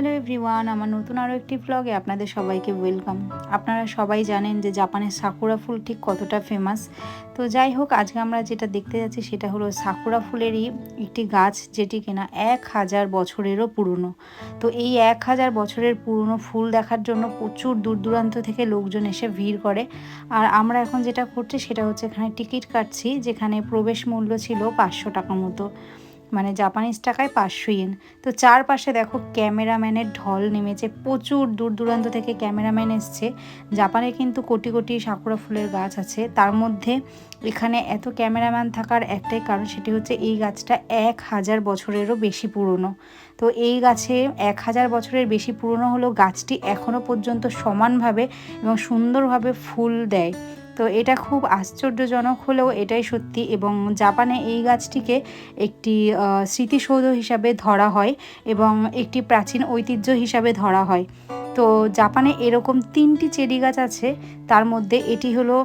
Hello everyone, আমার নতুন আরও একটি ব্লগে আপনাদের সবাইকে ওয়েলকাম আপনারা সবাই জানেন যে জাপানের সাকুরা ফুল ঠিক কতটা ফেমাস তো যাই হোক, আজকে আমরা যেটা দেখতে যাচ্ছি সেটা হলো সাকুরা ফুলেরই একটি গাছ যেটি কিনা এক হাজার বছরেরও পুরনো। তো এই এক হাজার বছরের পুরনো ফুল দেখার জন্য প্রচুর দূর দূরান্ত থেকে লোকজন এসে ভিড় করে। আর আমরা এখন যেটা করছি সেটা হচ্ছে এখানে টিকিট কাটছি, যেখানে প্রবেশ মূল্য ছিল পাঁচশো টাকা মতো। মানে জাপানিজ টাকায় পাঁচশো ইয়েন তো চারপাশে দেখো ক্যামেরাম্যানের ঢল নেমেছে, প্রচুর দূর দূরান্ত থেকে ক্যামেরাম্যান এসছে। জাপানে কিন্তু কোটি কোটি সাকুরা ফুলের গাছ আছে। তার মধ্যে এখানে এত ক্যামেরাম্যান থাকার একটাই কারণ সেটি হচ্ছে এই গাছটা এক হাজার বছরেরও বেশি পুরনো। তো এই গাছে এক হাজার বছরের বেশি পুরনো হলেও গাছটি এখনও পর্যন্ত সমানভাবে এবং সুন্দরভাবে ফুল দেয়। তো এটা খুব আশ্চর্যজনক হলেও এটাই সত্যি এবং জাপানে এই গাছটিকে একটি স্মৃতিসৌধ হিসাবে ধরা হয় এবং একটি প্রাচীন ঐতিহ্য হিসাবে ধরা হয়। তো জাপানে এরকম তিনটি চেরি গাছ আছে, তার মধ্যে এটি হলো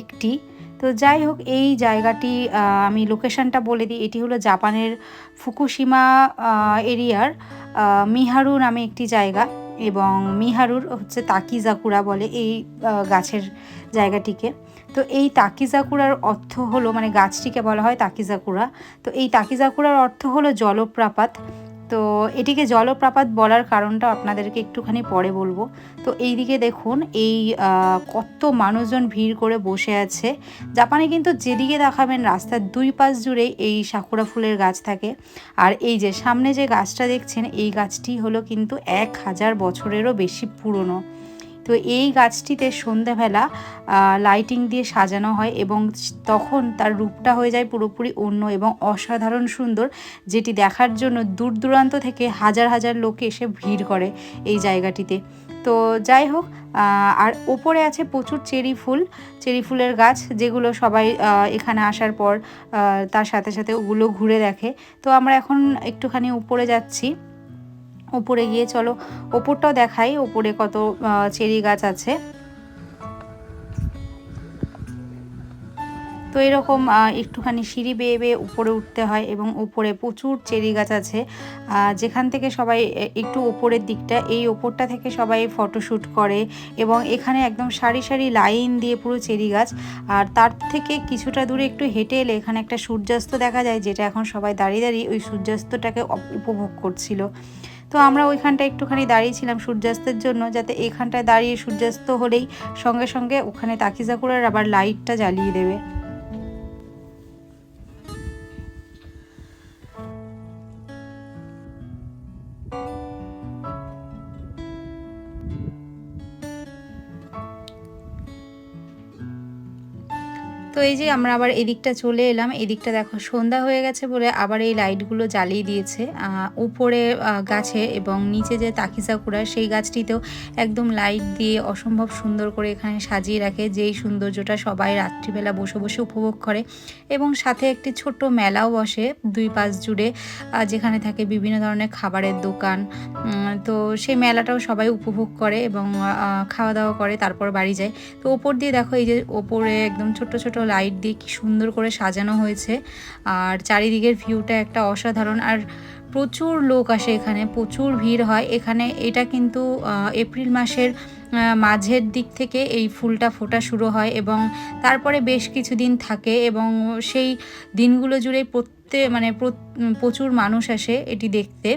একটি। তো যাই হোক, এই জায়গাটি আমি লোকেশনটা বলে দিই, এটি হলো জাপানের ফুকুশিমা এরিয়ার মিহারু নামে একটি জায়গা। এবং মিহারুর হচ্ছে তাকিজাকুরা বলে এই গাছের জায়গাটিকে। তো এই তাকিজাকুরার অর্থ হলো মানে গাছটিকে বলা হয় তাকিজাকুরা। তো এই তাকিজাকুরার অর্থ হলো জলপ্রপাত। তো এটিকে জলপ্রপাত বলার কারণটা আপনাদেরকে একটুখানি পরে বলব। তো এই দিকে দেখুন, এই কত মানুষজন ভিড় করে বসে আছে। জাপানে কিন্তু যেদিকে দেখাবেন রাস্তার দুই পাশ জুড়ে এই সাকুরা ফুলের গাছ থাকে। আর এই যে সামনে যে গাছটা দেখছেন, এই গাছটি হলো কিন্তু এক হাজার বছরেরও বেশি পুরনো। তো এই গাছটিতে সন্ধেবেলা লাইটিং দিয়ে সাজানো হয় এবং তখন তার রূপটা হয়ে যায় পুরোপুরি অন্য এবং অসাধারণ সুন্দর, যেটি দেখার জন্য দূর দূরান্ত থেকে হাজার হাজার লোক এসে ভিড় করে এই জায়গাটিতে। তো যাই হোক আর ওপরে আছে প্রচুর চেরি ফুল, চেরি ফুলের গাছ যেগুলো সবাই এখানে আসার পর তার সাথে সাথে ওগুলো ঘুরে দেখে। তো আমরা এখন একটুখানি উপরে যাচ্ছি। ওপরে গিয়ে চলো, ওপরটাও দেখাই, ওপরে কত চেরি গাছ আছে। তো এরকম একটুখানি সিঁড়ি বেয়ে বেয়ে উপরে উঠতে হয় এবং উপরে প্রচুর চেরি গাছ আছে। যেখান থেকে সবাই একটু ওপরের দিকটা, এই ওপরটা থেকে সবাই ফটোশ্যুট করে এবং এখানে একদম সারি সারি লাইন দিয়ে পুরো চেরি গাছ। আর তার থেকে কিছুটা দূরে একটু হেঁটে এলে এখানে একটা সূর্যাস্ত দেখা যায়, যেটা এখন সবাই দাঁড়িয়ে দাঁড়িয়ে ওই সূর্যাস্তটাকে উপভোগ করছিল। তো আমরা ওইখানটা একটুখানি দাঁড়িয়েছিলাম সূর্যাস্তের জন্য, যাতে এখানটায় দাঁড়িয়ে সূর্যাস্ত হলেই সঙ্গে সঙ্গে ওখানে তাকিজাকুরার আবার লাইটটা জ্বালিয়ে দেবে। তো এই যে আমরা আবার এদিকটা চলে এলাম, এদিকটা দেখো সন্ধ্যা হয়ে গেছে বলে আবার এই লাইটগুলো জ্বালিয়ে দিয়েছে। উপরে গাছে এবং নিচে যে তাকিসাকুড়া সেই গাছটিতেও একদম লাইট দিয়ে অসম্ভব সুন্দর করে এখানে সাজিয়ে রাখে, যেই সৌন্দর্যটা সবাই রাত্রিবেলা বসে বসে উপভোগ করে। এবং সাথে একটি ছোট্ট মেলাও বসে দুই পাশ জুড়ে যেখানে থাকে বিভিন্ন ধরনের খাবারের দোকান। তো সেই মেলাটাও সবাই উপভোগ করে এবং খাওয়া দাওয়া করে, তারপর বাড়ি যায়। তো ওপর দিয়ে দেখো এই যে ওপরে একদম ছোট ছোট লাইট দিয়ে কি সুন্দর করে সাজানো হয়েছে। আর চারিদিকের ভিউটা একটা অসাধারণ। আর প্রচুর লোক আসে এখানে, প্রচুর ভিড় হয়। এখানে এটা কিন্তু এপ্রিল মাসের মাঝের দিক থেকে এই ফুলটা ফোটা শুরু হয় এবং তারপরে বেশ কিছুদিন থাকে এবং সেই দিনগুলো জুড়ে প্রত্যেক মানে প্রচুর মানুষ আসে এটি দেখতে।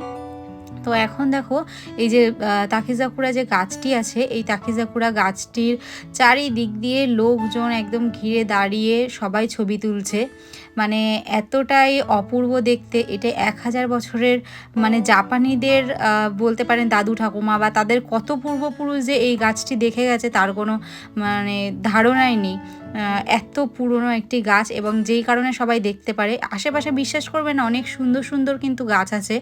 তো এখন দেখো, এই যে তাকিজাকুড়া যে গাছটি আছে, এই তাকিজাকুড়া গাছটির চারিদিক দিয়ে লোকজন একদম ঘিরে দাঁড়িয়ে সবাই ছবি তুলছে। মানে এতটাই অপূর্ব দেখতে। এটা এক হাজার বছরের মানে জাপানিদের বলতে পারেন দাদু ঠাকুমা বা তাদের কত পূর্বপুরুষ যে এই গাছটি দেখে গেছে তার কোনো মানে ধারণাই নেই। এত পুরনো একটি গাছ এবং যেই কারণে সবাই দেখতে পারে। আশেপাশে বিশ্বাস করবেন অনেক সুন্দর সুন্দর কিন্তু গাছ আছে।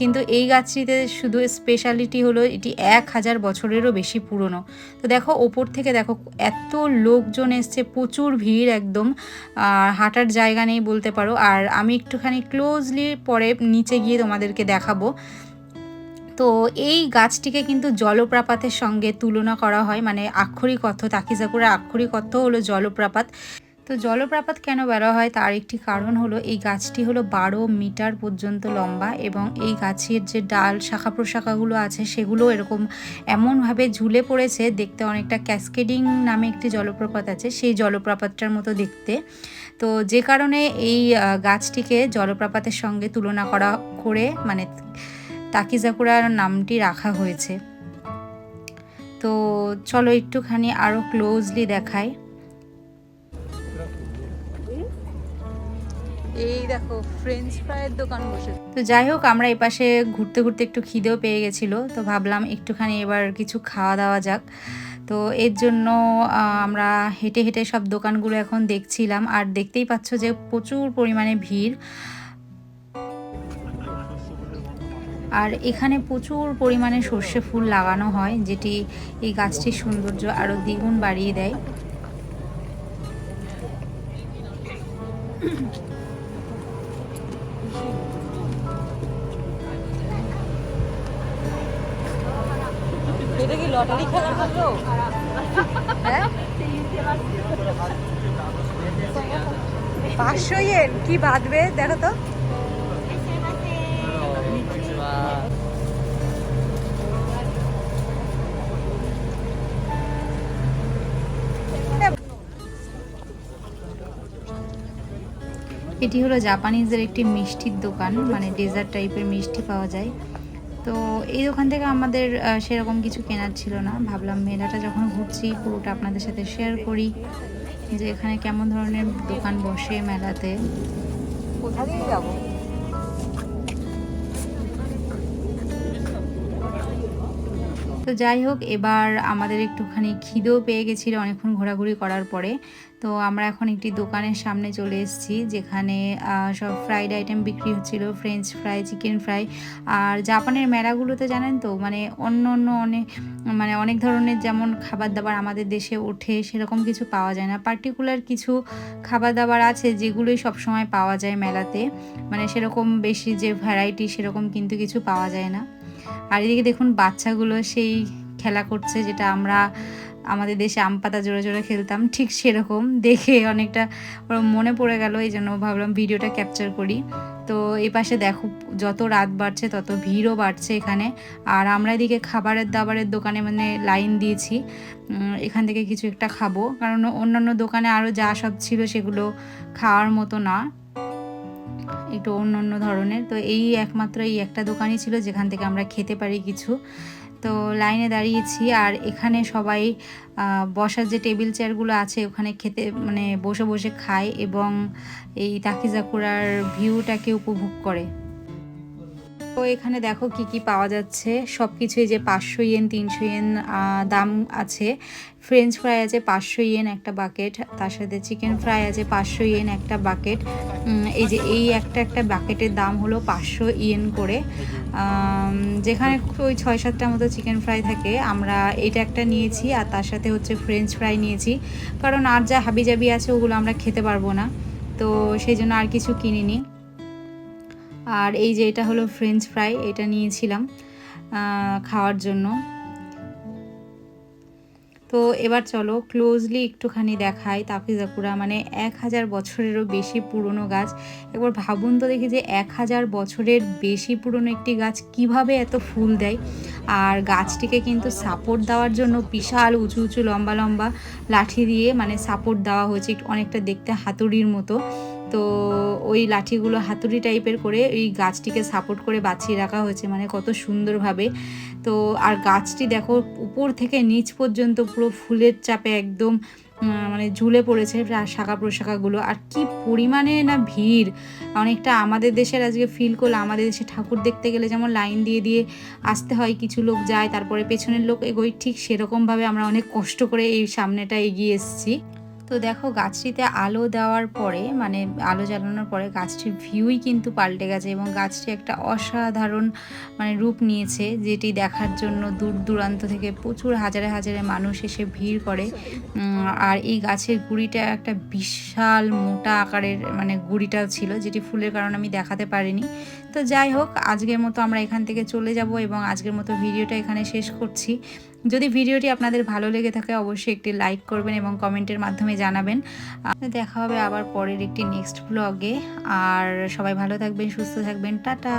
কিন্তু এই গাছটিতে শুধু স্পেশালিটি হলো এটি এক হাজার বছরেরও বেশি পুরনো। তো দেখো, ওপর থেকে দেখো, এত লোকজন এসছে, প্রচুর ভিড় একদম। হাঁটার জায়গা নেই বলতে পারো। আর আমি একটুখানি ক্লোজলি পরে নিচে গিয়ে তোমাদেরকে দেখাবো। তো এই গাছটিকে কিন্তু জলপ্রপাতের সঙ্গে তুলনা করা হয় মানে আক্ষরিক অর্থ, তাকিজাকুরা আক্ষরিক অর্থ হলো জলপ্রপাত। তো জলপ্রপাত কেন বেরো হয়? তার একটি কারণ হলো, এই গাছটি হলো বারো মিটার পর্যন্ত লম্বা এবং এই গাছের যে ডাল শাখা প্রশাখাগুলো আছে, সেগুলো এরকম এমনভাবে ঝুলে পড়েছে, দেখতে অনেকটা ক্যাসকেডিং নামে একটি জলপ্রপাত আছে, সেই জলপ্রপাতটার মতো দেখতে। তো যে কারণে এই গাছটিকে জলপ্রপাতের সঙ্গে তুলনা করা, করে মানে তাকিজাকুরার নামটি রাখা হয়েছে। তো চলো একটুখানি আরও ক্লোজলি দেখাই। এই দেখো ফ্রেঞ্চ ফ্রাইয়ের দোকান বসে। তো যাই হোক, আমরা এই পাশে ঘুরতে ঘুরতে একটু খিদেও পেয়ে গেছিল। তো ভাবলাম একটুখানি এবার কিছু খাওয়া দাওয়া যাক। তো এর জন্য আমরা হেঁটে হেঁটে সব দোকানগুলো এখন দেখছিলাম। আর দেখতেই পাচ্ছ যে প্রচুর পরিমাণে ভিড়। আর এখানে প্রচুর পরিমাণে সর্ষে ফুল লাগানো হয়, যেটি এই গাছটির সৌন্দর্য আরও দ্বিগুণ বাড়িয়ে দেয়। এটা কি লটারি খেলা হলো হ্যাঁ? পাঁচশো ইয়েন কি বাঁধবে? দেখো তো। এটি হলো জাপানিজদের একটি মিষ্টির দোকান মানে ডেজার্ট টাইপের মিষ্টি পাওয়া যায়। তো এই দোকান থেকে আমাদের সেরকম কিছু কেনার ছিল না। ভাবলাম মেলাটা যখন ঘুরছি, পুরোটা আপনাদের সাথে শেয়ার করি যে এখানে কেমন ধরনের দোকান বসে মেলাতে। কোথা দিয়ে যাব? তো যাই হোক, এবার আমাদের একটুখানি খিদেও পেয়ে গেছিল অনেকক্ষণ ঘোরাঘুরি করার পরে। তো আমরা এখন একটি দোকানের সামনে চলে এসেছি, যেখানে সব ফ্রাইড আইটেম বিক্রি হচ্ছিল ফ্রেঞ্চ ফ্রাই চিকেন ফ্রাই আর জাপানের মেলাগুলোতে জানেন তো মানে অন্য অন্য অনেক মানে অনেক ধরনের যেমন খাবার দাবার আমাদের দেশে ওঠে, সেরকম কিছু পাওয়া যায় না। পার্টিকুলার কিছু খাবার দাবার আছে, যেগুলোই সবসময় পাওয়া যায় মেলাতে। মানে সেরকম বেশি যে ভ্যারাইটি সেরকম কিন্তু কিছু পাওয়া যায় না। আর এদিকে দেখুন বাচ্চাগুলো সেই খেলা করছে, যেটা আমরা আমাদের দেশে আম পাতা জোরে জোরে খেলতাম, ঠিক সেরকম। দেখে অনেকটা মনে পড়ে গেল, এই জন্য ভাবলাম ভিডিওটা ক্যাপচার করি। তো এই পাশে দেখো, যত রাত বাড়ছে তত ভিড়ও বাড়ছে এখানে। আর আমরা এদিকে খাবারের দাবারের দোকানে মানে লাইন দিয়েছি এখান থেকে কিছু একটা খাব। কারণ অন্যান্য দোকানে আরও যা সব ছিল সেগুলো খাওয়ার মতো না। একটু অন্য অন্য ধরনের। তো এই একমাত্র এই একটা দোকানই ছিল যেখান থেকে আমরা খেতে পারি কিছু। তো লাইনে দাঁড়িয়েছি আর এখানে সবাই বসার যে টেবিল চেয়ারগুলো আছে ওখানে খেতে মানে বসে বসে খায় এবং এই তাকিজাকুরার ভিউটাকে উপভোগ করে। তো এখানে দেখো কি কি পাওয়া যাচ্ছে। সব কিছুই যে পাঁচশো ইয়েন, তিনশো ইয়েন দাম আছে। ফ্রেঞ্চ ফ্রাই আছে পাঁচশো ইয়েন একটা বাকেট তার সাথে চিকেন ফ্রাই আছে পাঁচশো ইয়েন একটা বাকেট এই যে এই একটা একটা বাকেটের দাম হলো পাঁচশো ইয়েন করে। যেখানে ওই ছয় সাতটার মতো চিকেন ফ্রাই থাকে, আমরা এটা একটা নিয়েছি আর তার সাথে হচ্ছে ফ্রেঞ্চ ফ্রাই নিয়েছি। কারণ আর যা হাবিজাবি আছে ওগুলো আমরা খেতে পারব না। তো সেই জন্য আর কিছু কিনিনি। আর এই যে এটা হলো ফ্রেঞ্চ ফ্রাই এটা নিয়েছিলাম খাওয়ার জন্য। তো এবার চলো ক্লোজলি একটুখানি দেখাই তাফিজাকুরা মানে এক হাজার বছরেরও বেশি পুরনো গাছ। একবার ভাবুন তো দেখি যে এক হাজার বছরের বেশি পুরনো একটি গাছ কীভাবে এত ফুল দেয়। আর গাছটিকে কিন্তু সাপোর্ট দেওয়ার জন্য বিশাল উঁচু উঁচু লম্বা লম্বা লাঠি দিয়ে মানে সাপোর্ট দেওয়া হয়েছে অনেকটা দেখতে হাতুড়ির মতো। তো ওই লাঠিগুলো হাতুড়ি টাইপের করে এই গাছটিকে সাপোর্ট করে বাঁচিয়ে রাখা হয়েছে মানে কত সুন্দরভাবে। তো আর গাছটি দেখো উপর থেকে নিচ পর্যন্ত পুরো ফুলের চাপে একদম মানে ঝুলে পড়েছে শাখা প্রশাখাগুলো। আর কি পরিমাণে না ভিড়! অনেকটা আমাদের দেশের আজকে ফিল করল আমাদের দেশে ঠাকুর দেখতে গেলে যেমন লাইন দিয়ে দিয়ে আসতে হয়, কিছু লোক যায়, তারপরে পেছনের লোক এগোয়, ঠিক সেরকমভাবে আমরা অনেক কষ্ট করে এই সামনেটা এগিয়ে এসেছি। তো দেখো গাছটিতে আলো দেওয়ার পরে মানে আলো জ্বালানোর পরে গাছটির ভিউই কিন্তু পাল্টে গেছে এবং গাছটি একটা অসাধারণ মানে রূপ নিয়েছে যেটি দেখার জন্য দূর দূরান্ত থেকে প্রচুর হাজারে হাজারে মানুষ এসে ভিড় করে। আর এই গাছের গুড়িটা একটা বিশাল মোটা আকারের মানে গুড়িটাও ছিল যেটি ফুলের কারণে আমি দেখাতে পারিনি। তো যাই হোক, আজকের মতো আমরা এখান থেকে চলে যাব এবং আজকের মতো ভিডিওটা এখানে শেষ করছি। যদি ভিডিওটি আপনাদের ভালো লেগে থাকে, অবশ্যই একটি লাইক করবেন এবং কমেন্টের মাধ্যমে জানাবেন। দেখা হবে আবার পরের একটি নেক্সট ব্লগে আর সবাই ভালো থাকবেন, সুস্থ থাকবেন। টাটা!